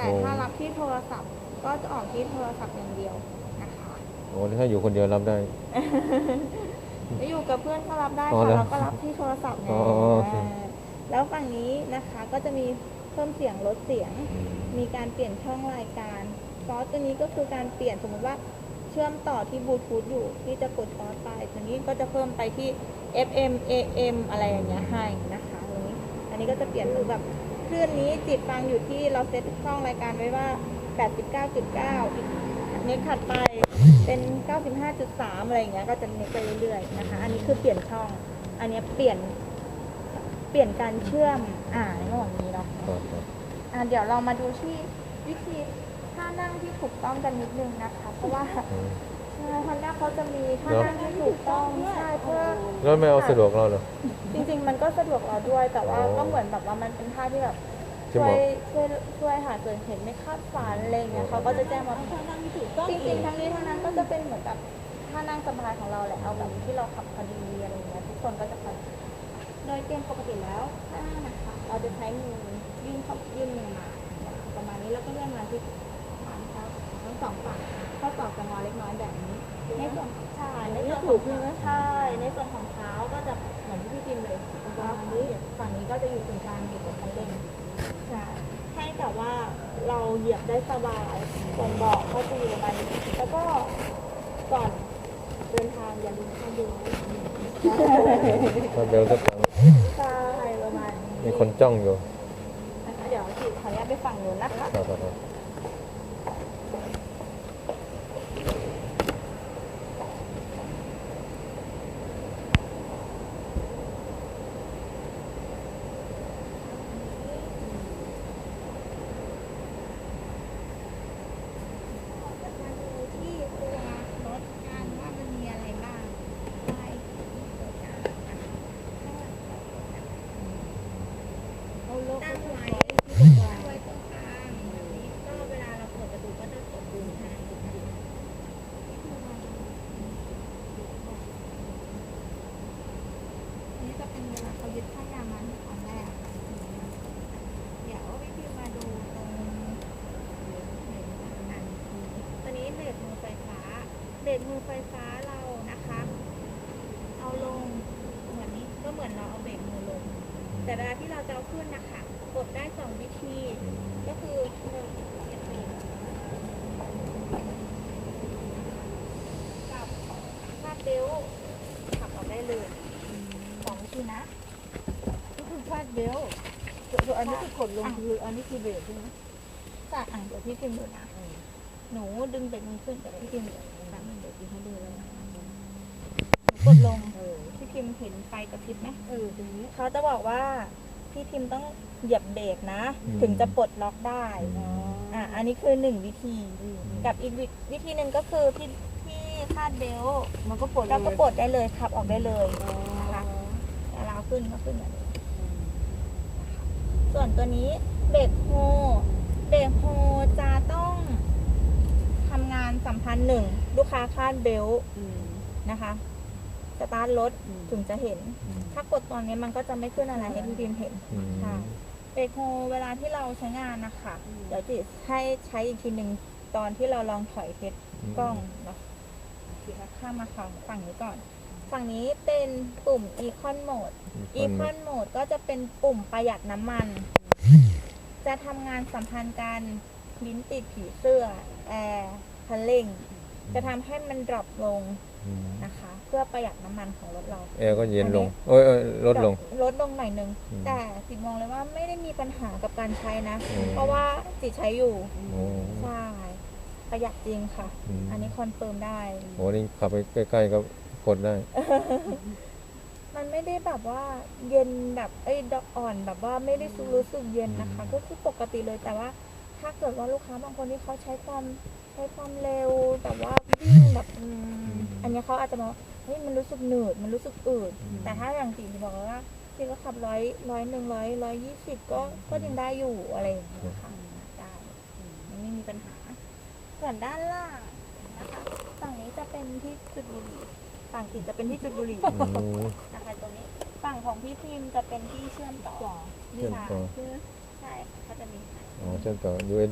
แต่โอ้ถ้ารับที่โทรศัพท์ก็จะออกที่โทรศัพท์อย่างเดียวนะคะโอ้ถ้าอยู่คนเดียวรับได้ จะอยู่กับเพื่อนก็รับได้อ๋อค่ะแล้วเราก็รับที่โทรศัพท์ไงอ๋อโอเคาแล้วฝั่งนี้นะคะก็จะมีเพิ่มเสียงลดเสียงอืมมีการเปลี่ยนช่องรายการซอสตัวนี้ก็คือการเปลี่ยนสมมติว่าเชื่อมต่อที่บลูทูธอยู่ที่จะกดซอสไปตัวนี้ก็จะเพิ่มไปที่ FM AM อะไรอย่างเงี้ยให้นะคะตรงนี้ อันนี้ก็จะเปลี่ยนหรือแบบ คลื่นนี้จิตฟังอยู่ที่เราเซตช่องรายการไว้ว่า 89.9 อีกเน็กถัดไปเป็น 95.3 อะไรอย่างเงี้ยก็จะเน็กไปเรื่อยๆนะคะ อันนี้คือเปลี่ยนช่อง อันเนี้ยเปลี่ยนเปลี่ยนการเชื่อมอ่าในระหว่างนี้เนาะครับครับอะเดี๋ยวเรามาดูที่วิธีท่านั่งที่ถูกต้องกันนิดนึงนะคะ เพราะว่าอืมใช่ ฮอนด้าเขาจะมีท่านั่งที่ถูกต้องใช่เพื่อแล้วไม่เอาสะดวกเราเหรอ จริง ๆ มันก็สะดวกเราด้วย แต่ว่าอ๋อก็เหมือนแบบว่ามันเป็นท่าที่แบบจะช่วบอยกช่วยช่วยหาเกิดเห็นไม่คาดฝันอะไรอย่างเงี้ยเขาก็จะแจ้งมาจริงๆทั้งนี้ทั้งนั้นก็จะเป็นเหมือนแบบท่านั่งสบายของเราแหละเอาแบบที่เราขับพอดีอะไรอย่างเงี้ยทุกคนก็จะพอดีโดยเตียงปกติแล้วท่านั่งนะคะเราจะใช้มือยื่นเข้ายื่นมือมาประมาณนี้แล้วก็เลื่อนมาที่ฝั่งครับทั้งสองฝั่ง ข้อต่อจะงอเล็กน้อยแบบนี้ในส่วนใช่ในส่วนของใช่ในส่วนของเท้าก็จะเหมือนที่พี่พิมพ์เลยฝั่งนี้ฝั่งนี้ก็จะอยู่ตรงกลางอยู่ตรงคันเร่งใช่ให้แต่ว่าเราเหยียบได้สบายส่วนเบาะก็จะอยู่ประมาณนี้แล้วก็ก่อนเดินทางอย่าลืมเข้าดูถ้าเบลสักครั้งใช่ประมาณนี้มีคนจ้องอยู่นะคะเดี๋ยวจิขออนุญาตไปฝั่งนู้นนะคะครับครับครับจะมาดูที่ตัวรถกันว่ามันมีอะไรบ้างใช่เอารถ ตั้งไว้ที่ตรงกลางไว้ตรงกลางแบบนี้ก็เวลาเราเปิดประตูก็จะกดดูให้นี่จะเป็นเวลาเขายึดท่ายามันตอนแรกเดี๋ยววิธีมาดูตรงตัวนี้เบรกมือไฟฟ้าเบรกมือไฟฟ้าเรานะคะ เอาลงเหมือนนี้ก็เหมือนเราเอาเบรก แต่เวลาที่เราจะเอาขึ้นนะคะกดได้สองวิธีอืมก็คือหนึ่งเหยียบเบรกกับคาดเบลต์ขับออกได้เลยสองวิธีนะก็คือคาดเบลต์ส่วนอันนี้คือกดลงคืออันนี้คือเบรกใช่ไหมจะอะเดี๋ยวพี่พิมพ์ดูนะ หนูดึงเบรกมือขึ้นเดี๋ยวพี่พิมพ์เดี๋ยวแป๊บนึงเดี๋ยวพี่ให้ดูเลยนะหนู กดลงเออพี่พิมพ์เห็นไฟกระพริบไหมเออตรงนี้เขาจะบอกว่าพี่พิมพ์ต้องเหยียบเบรกนะ อืม ถึงจะปลดล็อกได้อืมอะอันนี้คือหนึ่งวิธี กับอีกวิวิธีหนึ่งก็คือพี่พี่คาดเบลต์มันก็ปลดแล้วก็ปลดได้เลยขับออกได้เลยอ๋อนะคะเวลาขึ้นก็ขึ้นแบบนี้ส่วนตัวนี้เบรกโฮเบรกโฮจะต้องทำงานสัมพันธ์หนึ่งลูกค้าคาดเบลต์อืมนะคะ สตาร์ทรถอืมถึงจะเห็น ถ้ากดตอนนี้มันก็จะไม่ขึ้นอะไรให้พี่พิมพ์เห็นอืมค่ะเบรกโฮเวลาที่เราใช้งานนะคะเดี๋ยวจิให้ใช้อีกทีหนึ่งตอนที่เราลองถอยเทสกล้องเนาะทีละข้ามมาฝั่งฝั่งนี้ก่อน ฝั่งนี้เป็นปุ่ม Econ Mode อี Econ Mode ก็จะเป็นปุ่มประหยัดน้ำมัน จะทำงานสัมพันธ์กันลิ้นติดผีเสื้อ แอร์คันเร่ง จะทำให้มันดรอปลงอืมนะคะ เพื่อประหยัดน้ำมันของรถเรา แอร์ก็เย็นลงเอ้ยเอ้ยลดลง ลดลงหน่อยนึง อืมแต่จิตมองเลยว่าไม่ได้มีปัญหากับการใช้นะ อืม เพราะว่าจิตใช้อยู่โอ้ใช่ประหยัดจริงค่ะอืมอันนี้คอนเฟิร์มได้ โหนี่ขับไปใกล้ๆก็กดได้ มันไม่ได้แบบว่าเย็นแบบเอ้ยดอกอ่อนแบบว่าไม่ได้รู้สึกเย็นนะคะก็คือปกติเลยแต่ว่า ถ้าเกิดว่าลูกค้าบางคนที่เขาใช้ความใช้ความเร็ว แบบว่าวิ่งแบบอืมอันเนี้ยเขาอาจจะมองเฮ้ยมันรู้สึกหนืดมันรู้สึกอืดอืมแต่ถ้าอย่างจีบอกว่าจีก็ขับร้อยร้อยหนึ่งร้อยร้อยยี่สิบก็ก็ยังได้อยู่อะไรอย่างเงี้ยค่ะได้มันไม่มีปัญหา ส่วนด้านล่างนะคะฝั่งนี้จะเป็นที่จุดบุหรี่ฝั่งจีจะเป็นที่จุดบุหรี่อืมนะคะตัวนี้ฝั่งของพี่พิมพ์จะเป็นที่เชื่อมต่อเชื่อมต่อใช่ค่ะเขาจะมี อ๋อเชื่อมต่อ USB